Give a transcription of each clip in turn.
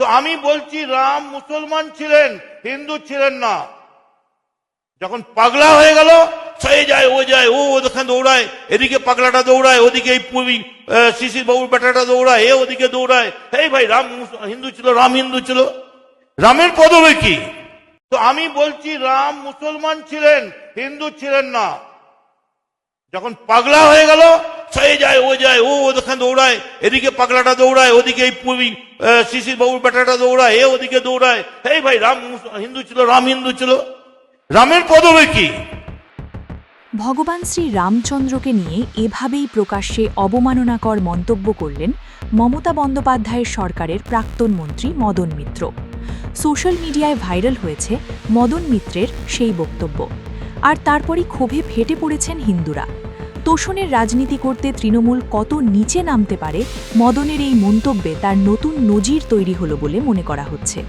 তো আমি বলছি, রাম মুসলমান ছিলেন, হিন্দু ছিলেন না। যখন পাগলা হয়ে গেল সে যায়, ও যায়, ও ওখানে দৌড়ায়, এদিকে পাগলাটা দৌড়ায়, ওদিকে এই পুরি শিশির বাবুর বেটাটা দৌড়ায়, এ ওদিকে দৌড়ায়। এই ভাই, রাম হিন্দু ছিল, রাম হিন্দু ছিল। রামের পদবে কি? তো আমি বলছি, রাম মুসলমান ছিলেন, হিন্দু ছিলেন না। যখন পাগলা হয়ে গেল সে যায়, ও যায়, ও ওখানে দৌড়ায়, এদিকে পাগলাটা দৌড়ায়, ওদিকে শিশির বাবুর বেটাটা দৌড়ায়, এ ওদিকে দৌড়ায়। এই ভাই, রাম হিন্দু ছিল, রাম হিন্দু ছিল। রামের পদবে কি? ভগবান শ্রী রামচন্দ্রকে নিয়ে এভাবেই প্রকাশ্যে অবমাননাকর মন্তব্য করলেন মমতা বন্দ্যোপাধ্যায়ের সরকারের প্রাক্তন মন্ত্রী মদন মিত্র। সোশ্যাল মিডিয়ায় ভাইরাল হয়েছে মদন মিত্রের সেই বক্তব্য। আর তারপরই ক্ষোভে ফেটে পড়েছেন হিন্দুরা। তোষণের রাজনীতি করতে তৃণমূল কত নিচে নামতে পারে, মদনের এই মন্তব্যে তার নতুন নজির তৈরি হলো বলে মনে করা হচ্ছে।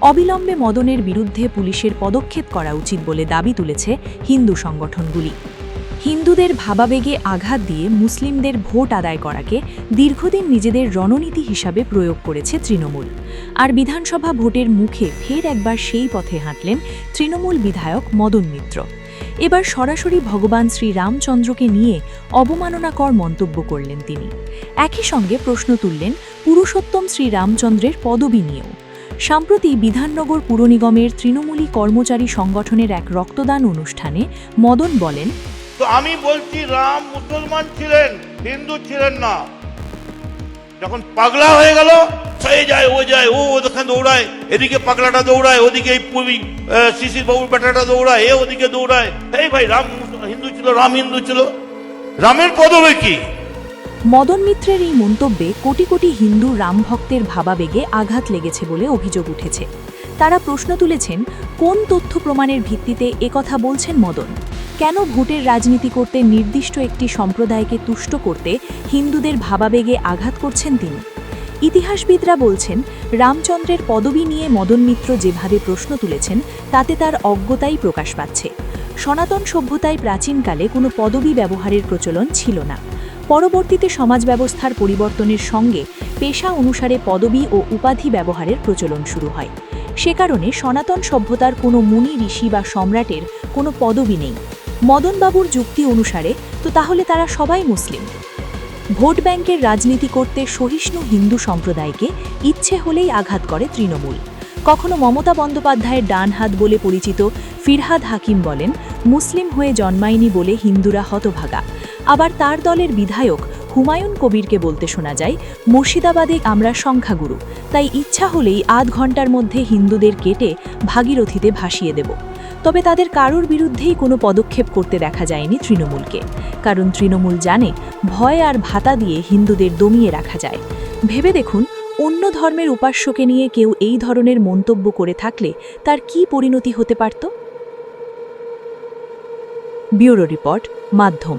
অবিলম্বে মদনের বিরুদ্ধে পুলিশের পদক্ষেপ করা উচিত বলে দাবি তুলেছে হিন্দু সংগঠনগুলি। হিন্দুদের ভাবাবেগে আঘাত দিয়ে মুসলিমদের ভোট আদায় করাকে দীর্ঘদিন নিজেদের রণনীতি হিসাবে প্রয়োগ করেছে তৃণমূল। আর বিধানসভা ভোটের মুখে ফের একবার সেই পথে হাঁটলেন তৃণমূল বিধায়ক মদন মিত্র। এবার সরাসরি ভগবান শ্রী রামচন্দ্রকে নিয়ে অবমাননাকর মন্তব্য করলেন তিনি। একই সঙ্গে প্রশ্ন তুললেন পুরুষোত্তম শ্রী রামচন্দ্রের পদবি নিয়েও সম্প্রতি বিধাননগর পুর নিগমের তৃণমূলী কর্মচারী সংগঠনের এক রক্তদান অনুষ্ঠানে মদন বলেন, তো আমি বলছি রাম মুসলমান ছিলেন, হিন্দু ছিলেন না। যখন পাগলা হয়ে গেল সে যায়, ও যায়, ও ওখানে দৌড়ায়, এদিকে পাগলাটা দৌড়ায়, ওদিকে এই শিশির বাবুর বেটাটা দৌড়ায়, এ ওদিকে দৌড়ায়। এই ভাই, রাম হিন্দু ছিল, রাম হিন্দু ছিল। রামের পদবে কি? মদন মিত্রের এই মন্তব্যে কোটি কোটি হিন্দু রাম ভক্তের ভাবাবেগে আঘাত লেগেছে বলে অভিযোগ উঠেছে। তারা প্রশ্ন তুলেছেন, কোন তথ্য প্রমাণের ভিত্তিতে একথা বলছেন মদন? কেন ভোটের রাজনীতি করতে নির্দিষ্ট একটি সম্প্রদায়কে তুষ্ট করতে হিন্দুদের ভাবাবেগে আঘাত করছেন তিনি? ইতিহাসবিদরা বলছেন, রামচন্দ্রের পদবি নিয়ে মদন মিত্র যেভাবে প্রশ্ন তুলেছেন, তাতে তার অজ্ঞতাই প্রকাশ পাচ্ছে। সনাতন সভ্যতায় প্রাচীনকালে কোনো পদবি ব্যবহারের প্রচলন ছিল না। পরবর্তীতে সমাজ ব্যবস্থার পরিবর্তনের সঙ্গে পেশা অনুসারে পদবি ও উপাধি ব্যবহারের প্রচলন শুরু হয়। সে কারণে সনাতন সভ্যতার কোনো মুনি, ঋষি বা সম্রাটের কোনো পদবি নেই। মদনবাবুর যুক্তি অনুসারে, তো তাহলে তারা সবাই মুসলিম। ভোট ব্যাংকের রাজনীতি করতে সহিষ্ণু হিন্দু সম্প্রদায়কে ইচ্ছে হলেই আঘাত করে তৃণমূল। কখনো মমতা বন্দ্যোপাধ্যায়ের ডান হাত বলে পরিচিত ফিরহাদ হাকিম বলেন, মুসলিম হয়ে জন্মায়নি বলে হিন্দুরা হতভাগা। আবার তার দলের বিধায়ক হুমায়ুন কবিরকে বলতে শোনা যায়, মুর্শিদাবাদে আমরা সংখ্যাগুরু, তাই ইচ্ছা হলেই আধ ঘণ্টার মধ্যে হিন্দুদের কেটে ভাগীরথীতে ভাসিয়ে দেব। তবে তাদের কারোর বিরুদ্ধেই কোনো পদক্ষেপ করতে দেখা যায়নি তৃণমূলকে। কারণ তৃণমূল জানে ভয় আর ভাতা দিয়ে হিন্দুদের দমিয়ে রাখা যায়। ভেবে দেখুন, অন্য ধর্মের উপাস্যকে নিয়ে কেউ এই ধরনের মন্তব্য করে থাকলে তার কি পরিণতি হতে পারত? ব্যুরো রিপোর্ট, মাধ্যম।